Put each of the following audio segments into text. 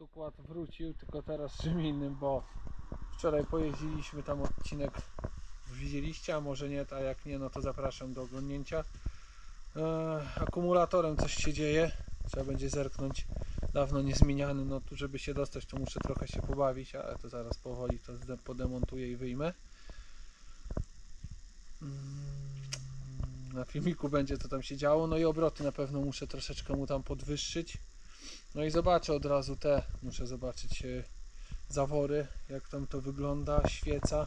autokład wrócił, tylko teraz czym innym, bo wczoraj pojeździliśmy tam odcinek widzieliście, a może nie, a jak nie, no to zapraszam do oglądnięcia. E, akumulatorem coś się dzieje, trzeba będzie zerknąć, dawno niezmieniany, no tu żeby się dostać to muszę trochę się pobawić, ale to zaraz powoli to podemontuję i wyjmę. Mm, Na filmiku będzie co tam się działo, no i obroty na pewno muszę troszeczkę mu tam podwyższyć. No i zobaczę od razu te, muszę zobaczyć e, zawory, jak tam to wygląda, świeca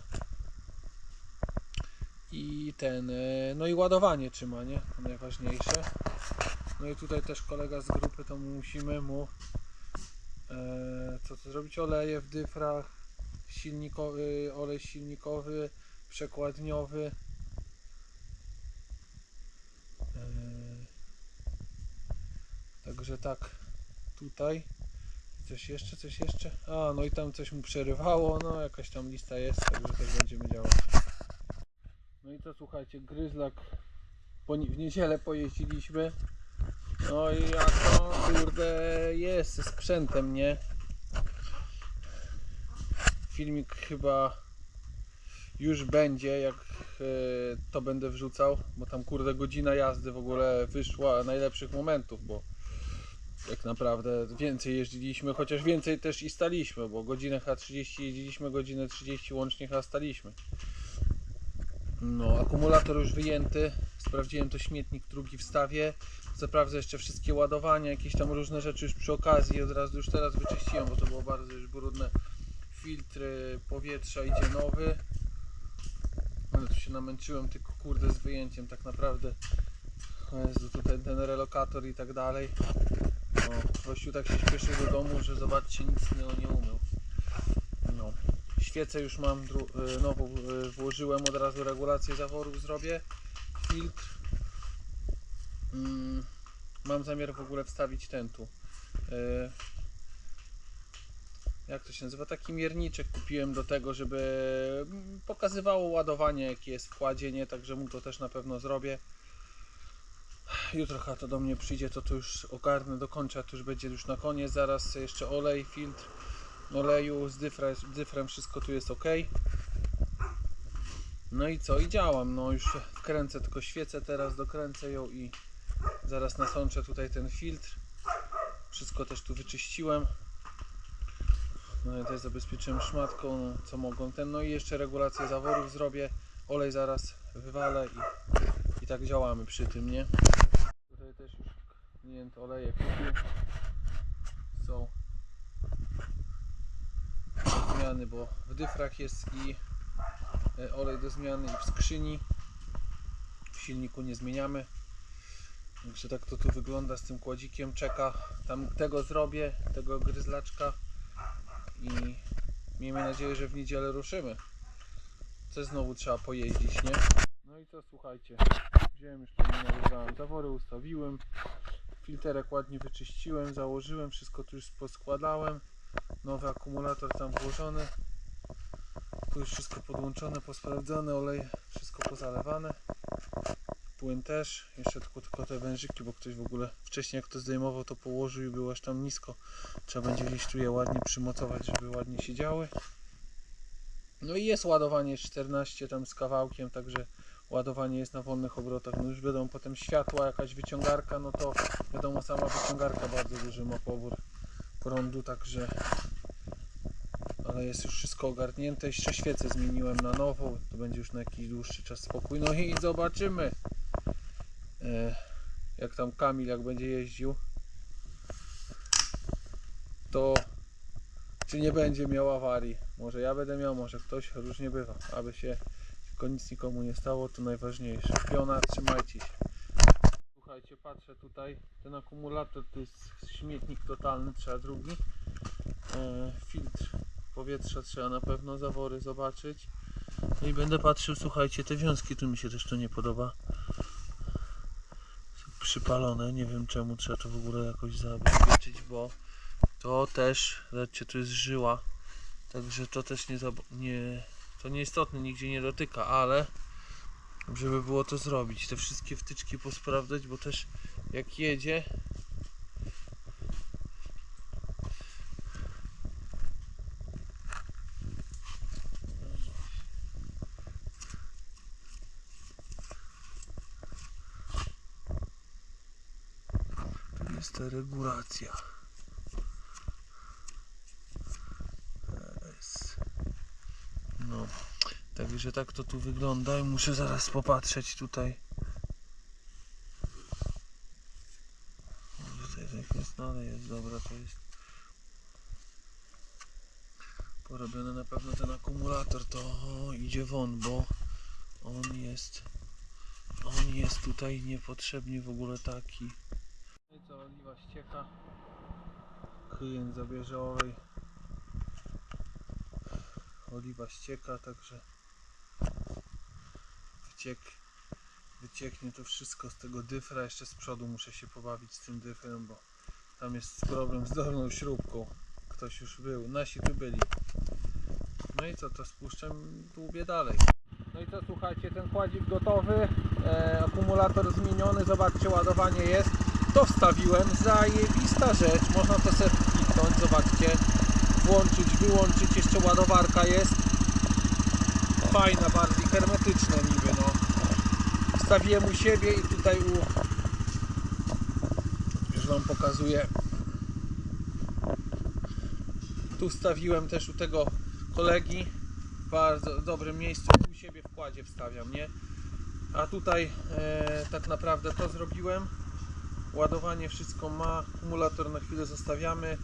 i ten, e, no i ładowanie trzyma, nie? To najważniejsze. No i tutaj też kolega z grupy, to musimy mu e, co to zrobić? Oleje w dyfrach, silnikowy, olej silnikowy, przekładniowy. E, Także tak, tutaj. Coś jeszcze, coś jeszcze? A, no i tam coś mu przerywało, no jakaś tam lista jest, także też będziemy działać. No i to słuchajcie, gryzlak w niedzielę pojeździliśmy. No i jak to kurde jest ze sprzętem, nie? Filmik chyba już będzie, jak e, to będę wrzucał, bo tam kurde godzina jazdy w ogóle wyszła najlepszych momentów, bo tak naprawdę więcej jeździliśmy, chociaż więcej też i staliśmy, bo godzinę H30 jeździliśmy, godzinę 30 łącznie chyba staliśmy. No, akumulator już wyjęty, sprawdziłem to śmietnik drugi w stawie, sprawdzę jeszcze wszystkie ładowania, jakieś tam różne rzeczy już przy okazji, od razu już teraz wyczyściłem, bo to było bardzo już brudne. Filtry powietrza idzie nowy. Ale tu się namęczyłem tylko kurde z wyjęciem tak naprawdę. Jezu, tutaj ten relokator i tak dalej. Gościu tak się śpieszył do domu, że zobaczcie, nic nie, nie umył. No. Świecę już mam y, nową y, włożyłem, od razu regulację zaworów zrobię. Filtr. Mm, mam zamiar w ogóle wstawić ten tu. Y, jak to się nazywa? Taki mierniczek kupiłem do tego, żeby mm, pokazywało ładowanie, jakie jest w kładzie, nie? Także mu to też na pewno zrobię. Jutro to do mnie przyjdzie, to to już ogarnę, dokończę, to już będzie już na koniec. Zaraz jeszcze olej, filtr oleju z dyfrem, wszystko tu jest ok. No i co? I działam. No już wkręcę tylko świecę teraz, dokręcę ją i zaraz nasączę tutaj ten filtr. Wszystko też tu wyczyściłem. No i też zabezpieczyłem szmatką, co mogą ten. No i jeszcze regulację zaworów zrobię. Olej zaraz wywalę i tak działamy przy tym, nie? Tutaj też już klient oleje kupił. Są do zmiany, bo w dyfrach jest i e, olej do zmiany i w skrzyni. W silniku nie zmieniamy. Także tak to tu wygląda z tym kładzikiem. Czeka. Tam tego zrobię, tego gryzlaczka i miejmy nadzieję, że w niedzielę ruszymy. Co znowu trzeba pojeździć, nie? No i co słuchajcie, wziąłem już to nagrywałem, zawory ustawiłem, filterek ładnie wyczyściłem, założyłem, wszystko tu już poskładałem, nowy akumulator tam włożony, tu już wszystko podłączone, posprawdzone, olej, wszystko pozalewane, płyn też, jeszcze tylko, tylko te wężyki, bo ktoś w ogóle wcześniej jak to zdejmował to położył i było aż tam nisko, trzeba będzie gdzieś tu je ładnie przymocować, żeby ładnie siedziały. No i jest ładowanie 14 tam z kawałkiem, także ładowanie jest na wolnych obrotach. No już będą potem światła, jakaś wyciągarka, no to wiadomo sama wyciągarka bardzo duży ma pobór prądu, także ale jest już wszystko ogarnięte. Jeszcze świecę zmieniłem na nową, to będzie już na jakiś dłuższy czas spokój. No i zobaczymy e, jak tam Kamil jak będzie jeździł to czy nie będzie miał awarii. Może ja będę miał, może ktoś, różnie bywa. Aby się tylko nic nikomu nie stało, to najważniejsze. Piona, trzymajcie się. Słuchajcie, patrzę tutaj, ten akumulator to jest śmietnik totalny, trzeba drugi. E, filtr powietrza trzeba na pewno, zawory zobaczyć. No i będę patrzył, słuchajcie, te wiązki tu mi się też to nie podoba. Są przypalone, nie wiem czemu trzeba to w ogóle jakoś zabezpieczyć, bo to też, zobaczcie, tu jest żyła. Także to też nie, nie to nieistotne, nigdzie nie dotyka, ale żeby było to zrobić, te wszystkie wtyczki posprawdzać, bo też jak jedzie to jest regulacja. No, także tak to tu wygląda i muszę zaraz popatrzeć tutaj. Tutaj tak jest, no ale jest dobra, to jest porobiony na pewno ten akumulator, to idzie won, bo on jest on jest tutaj niepotrzebnie w ogóle taki. No i co, oliwa ścieka. Klient zabierze olej. Oliwa ścieka, także wyciek, wycieknie to wszystko z tego dyfra. Jeszcze z przodu muszę się pobawić z tym dyfrem, bo tam jest problem z dolną śrubką. Ktoś już był, nasi tu byli. No i co, to spuszczam dłubię dalej. No i co, słuchajcie, ten kładzik gotowy, e, akumulator zmieniony, zobaczcie, ładowanie jest. To wstawiłem, zajebista rzecz, można to sobie kliknąć, zobaczcie, włączyć, wyłączyć, jeszcze ładowarka jest. Fajna, bardziej hermetyczna niby, no. Wstawiłem u siebie i tutaj u... Już Wam pokazuję. Tu wstawiłem też u tego kolegi w bardzo dobrym miejscu u siebie w kładzie wstawiam, nie? A tutaj e, tak naprawdę to zrobiłem. Ładowanie wszystko ma, akumulator na chwilę zostawiamy.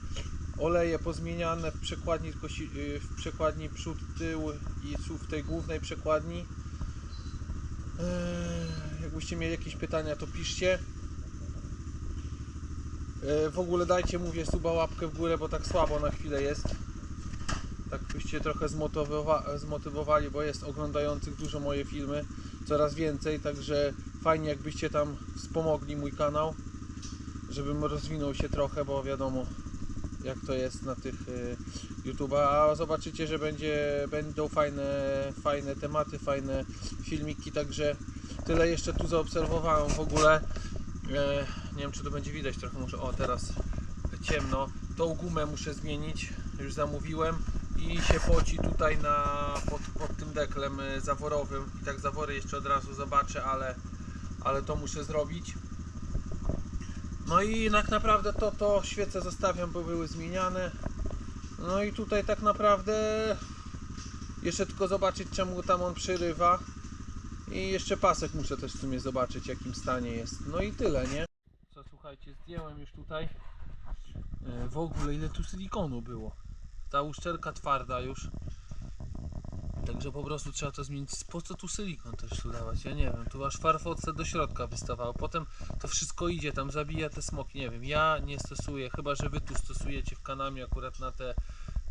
Oleje pozmieniane w przekładni, tylko y, w przekładni przód, tył i w tej głównej przekładni. E, jakbyście mieli jakieś pytania, to piszcie. E, w ogóle dajcie, mówię, suba łapkę w górę, bo tak słabo na chwilę jest tak byście trochę zmotywowa- zmotywowali, bo jest oglądających dużo moje filmy, coraz więcej, także fajnie jakbyście tam wspomogli mój kanał, żebym rozwinął się trochę, bo wiadomo jak to jest na tych y, YouTube'a, a zobaczycie, że będzie, będą fajne, fajne tematy, fajne filmiki, także tyle jeszcze tu zaobserwowałem w ogóle, e, nie wiem czy to będzie widać trochę, może o teraz ciemno, tą gumę muszę zmienić, już zamówiłem i się poci tutaj na, pod, pod tym deklem y, zaworowym. I tak zawory jeszcze od razu zobaczę, ale, ale to muszę zrobić. No i tak naprawdę to, to świece zostawiam, bo były zmieniane. No i tutaj tak naprawdę jeszcze tylko zobaczyć czemu tam on przyrywa. I jeszcze pasek muszę też w sumie zobaczyć w jakim stanie jest. No i tyle, nie? Co słuchajcie, zdjąłem już tutaj e, w ogóle ile tu silikonu było. Ta uszczelka twarda już. Także po prostu trzeba to zmienić. Po co tu silikon też tu dawać? Ja nie wiem. Tu aż farfoce do środka wystawało. Potem to wszystko idzie, tam zabija te smoki. Nie wiem. Ja nie stosuję, chyba że wy tu stosujecie w kanamie akurat na te,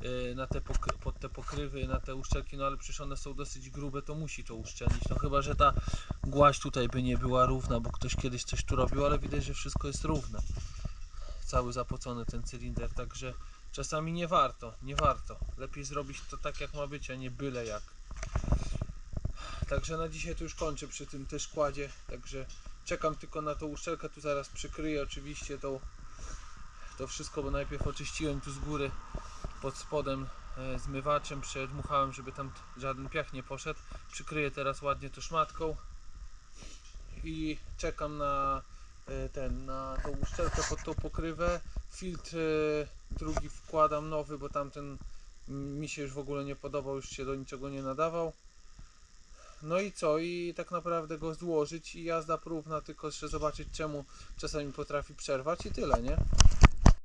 yy, na te pod te pokrywy, na te uszczelki, no ale przecież one są dosyć grube, to musi to uszczelnić. No chyba, że ta głaź tutaj by nie była równa, bo ktoś kiedyś coś tu robił, ale widać, że wszystko jest równe. Cały zapocony ten cylinder, także czasami nie warto, nie warto. Lepiej zrobić to tak jak ma być, a nie byle jak. Także na dzisiaj to już kończę przy tym też kładzie, także czekam tylko na tą uszczelkę, tu zaraz przykryję oczywiście tą, to wszystko, bo najpierw oczyściłem tu z góry pod spodem e, zmywaczem, przedmuchałem, żeby tam żaden piach nie poszedł. Przykryję teraz ładnie to szmatką i czekam na e, ten, na tą uszczelkę pod tą pokrywę. Filtr e, drugi wkładam nowy, bo tamten mi się już w ogóle nie podobał, już się do niczego nie nadawał. No i co? I tak naprawdę go złożyć i jazda próbna, tylko jeszcze zobaczyć czemu czasami potrafi przerwać i tyle, nie?